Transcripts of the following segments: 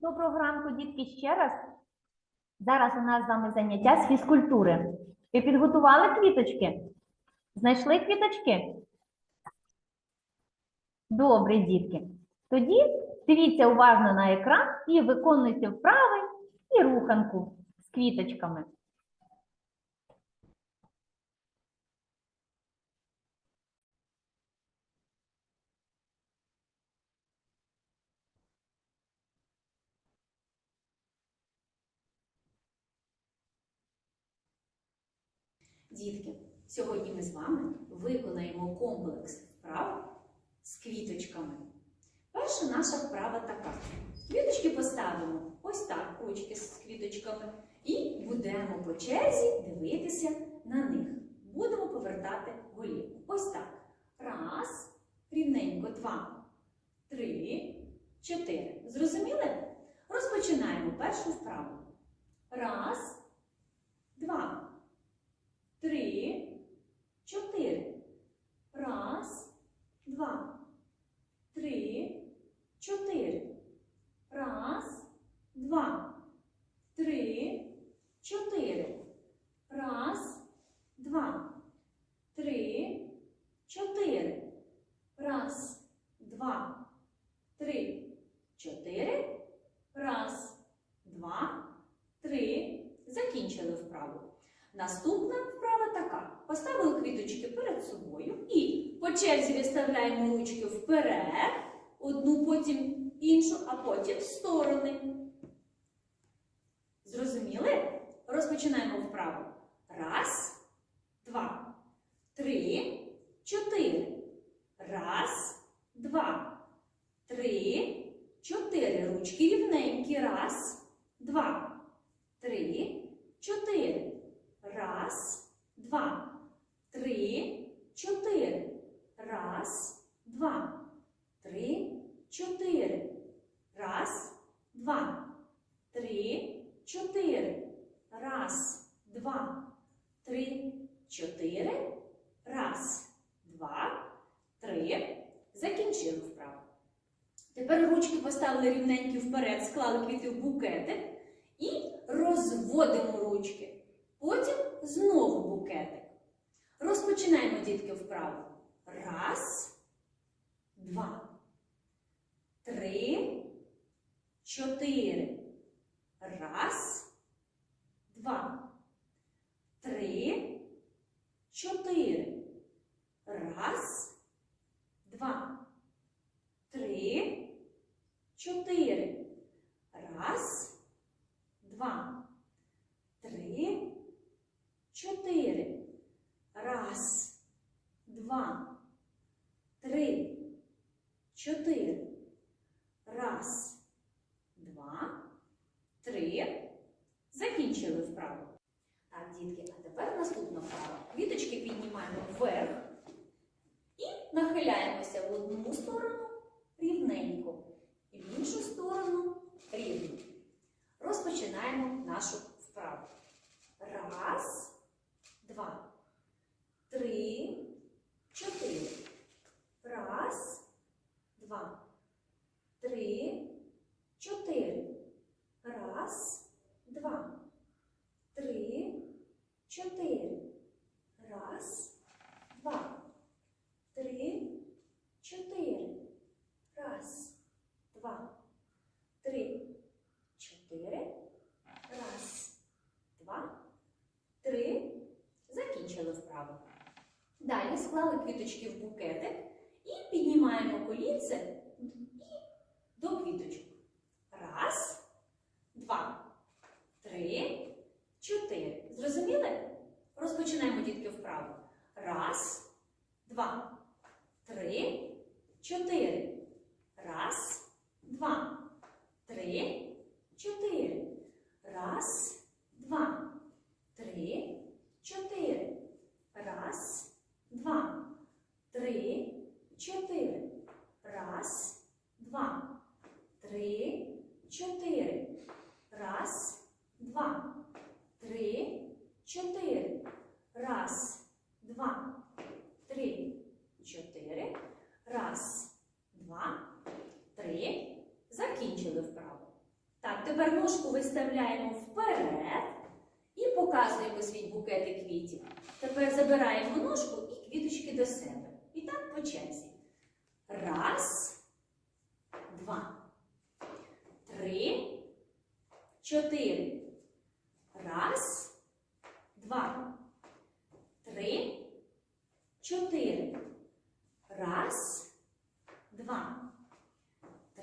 Доброго ранку, дітки, ще раз. Зараз у нас з вами заняття з фізкультури. Ви підготували квіточки? Знайшли квіточки? Добре, дітки. Тоді дивіться уважно на екран і виконуйте вправи і руханку з квіточками. Дітки, сьогодні ми з вами виконаємо комплекс вправ з квіточками. Перша наша вправа така. Квіточки поставимо ось так, ручки з квіточками, і будемо по черзі дивитися на них. Будемо повертати голівку. Ось так. Раз, рівненько, два, три, чотири. Зрозуміли? Розпочинаємо першу вправу. Раз, два три, чотири. Раз, два, три, чотири. Раз, два, три, чотири. Раз, два, три, чотири. Раз, два, три, чотири. Раз, два, три. Закінчили вправу. Наступна вправа така. Поставили квіточки перед собою і по черзі виставляємо ручки вперед, одну, потім іншу, а потім в сторони. Зрозуміли? Розпочинаємо вправу. Раз, два, три, чотири. Раз, два, три, чотири. Ручки рівненькі. Раз, два, три, чотири. Раз, два, три, чотири. Раз, два, три, чотири. Раз, два, три, чотири. Раз, два, три, чотири. Раз, два, три. Закінчили вправу. Тепер ручки поставили рівненькі вперед, склали квіти в букетик і розводимо ручки. Потім знову букетик. Розпочинаємо, дітки, вправу. Раз, два, три, чотири. Раз, два, три, чотири. Раз, два, три, чотири. Раз, два, три, чотири. Раз, два, три, чотири. Раз, два, три. Закінчили вправу. Так, дітки, а тепер наступна вправа. Квіточки піднімаємо вверх і нахиляємося в одну сторону рівненько, і в іншу сторону рівно. Розпочинаємо нашу вправу. Раз, два, три, чотири. Раз, два, три, чотири. Раз, два, три, чотири. Раз, два, три, чотири. Раз, два, три, чотири. Раз, два, три. Закінчили вправу. Далі склали квіточки в букетик і піднімаємо колінце до квіточок. Раз, два, три, чотири. Зрозуміли? Розпочинаємо дітки вправу. Раз, два, три, чотири. Раз, два, три, чотири. Раз, два, три, чотири. Раз, два, три, чотири. Раз, два, три, чотири. Раз, два, три, чотири. Раз, два, три, чотири. Раз, два, три. Закінчили вправу. Так, тепер ножку виставляємо вперед і показуємо свій букетик квітів. Тепер забираємо ножку і квіточки до себе. І так по черзі. Раз, два, три, чотири. Раз, два, три, чотири. Раз,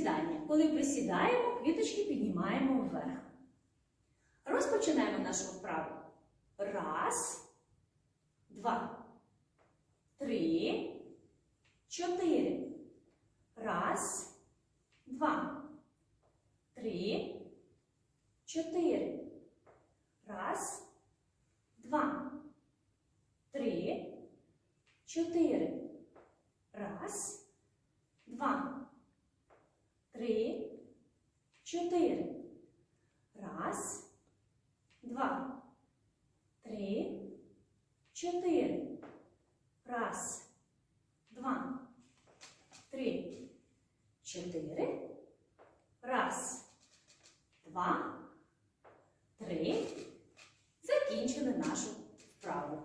присідання. Коли присідаємо, квіточки піднімаємо вверх. Розпочинаємо нашу вправу. Раз, два, три, чотири. Раз, два, три, чотири. Раз, два, три, чотири. Раз, два, три, чотири. Раз, два, три, чотири. Раз, два, три, чотири. Раз, два, три. Закінчили нашу вправу.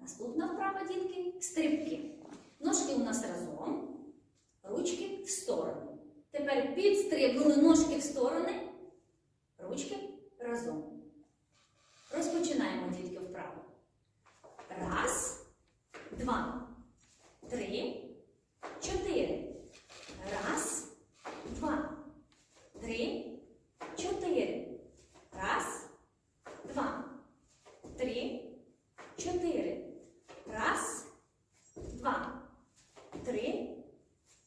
Наступна вправа, дітки, стрибки. Ножки у нас разом, ручки в сторону. Тепер підстрибнули ножки в сторони, ручки разом. Розпочинаємо, дітки, вправу. Раз, два, три, чотири. Раз, два, три, чотири. Раз, два, три, чотири. Раз, два, три,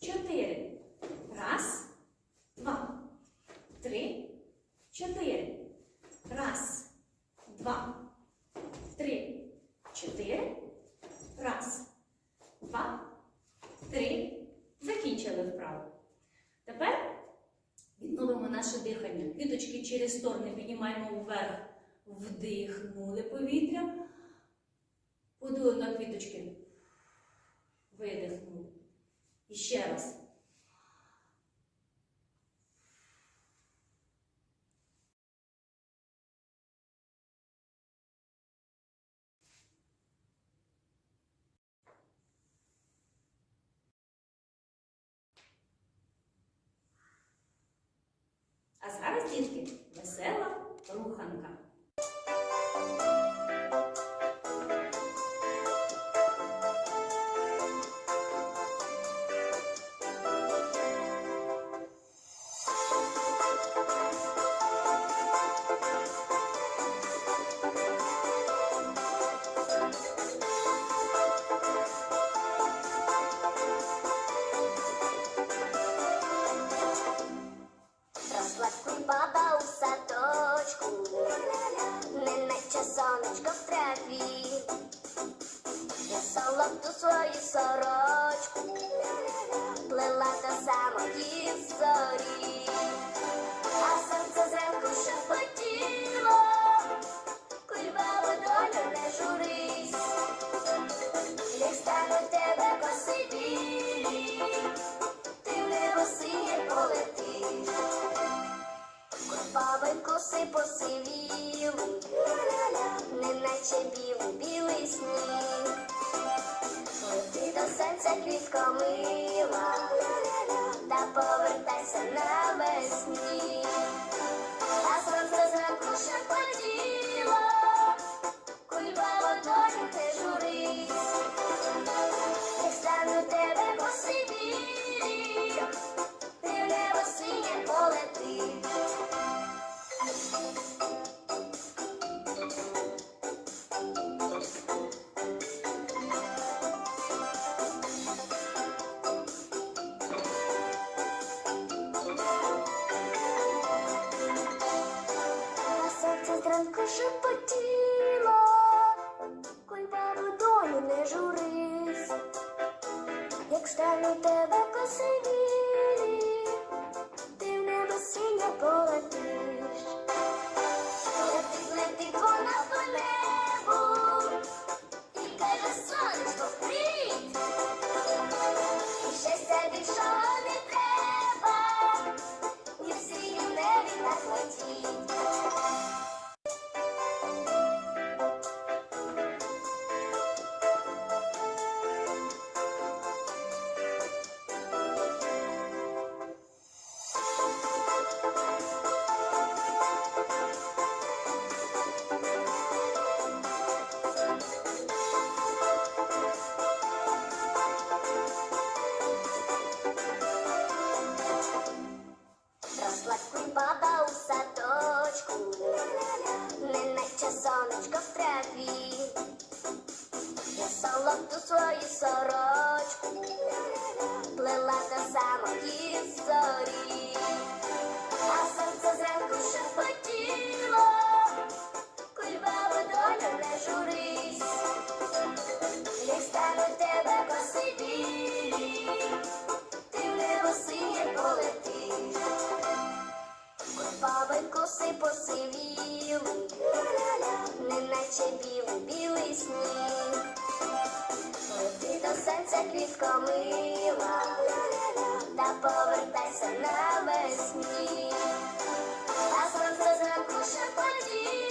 чотири. Раз, два, три, чотири. Раз, два, три, чотири. Раз, два, три. Закінчили вправу. Тепер відновимо наше дихання. Квіточки через сторони піднімаємо вверх, вдихнули повітря. Подули на квіточки. Видихнули. І ще раз. А зараз, дітки, весела 我路还能。Бабонько си неначе білий білий сніг. Лети до серця квітко мила, та повертайся навесні. シュッといっ неначе білий білий сніг. Лети до серця квітко мила, та повертайся навесні. А сонце зранку ще кульбаво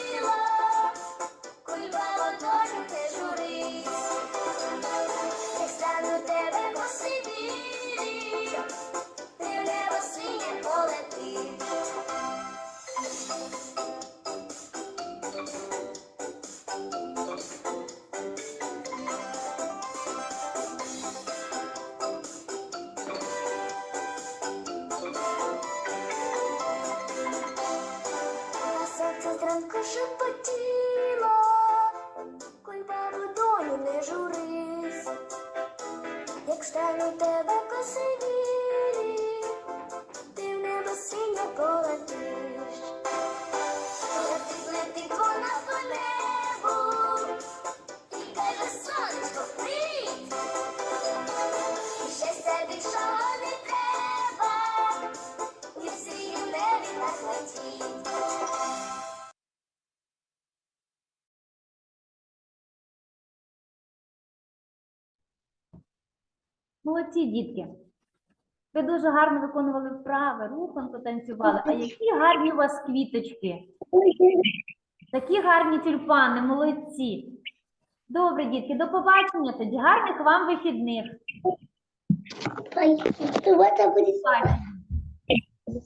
серце зранку шепотіло, долю не журись, як стану тебе косиві, ти в небо синя полетиш. Летить, летить вона Молодці, дітки. Ви дуже гарно виконували вправи, руханку танцювали. А які гарні у вас квіточки. Такі гарні тюльпани, молодці. Добре, дітки, до побачення тоді. Гарних вам вихідних. Побачення.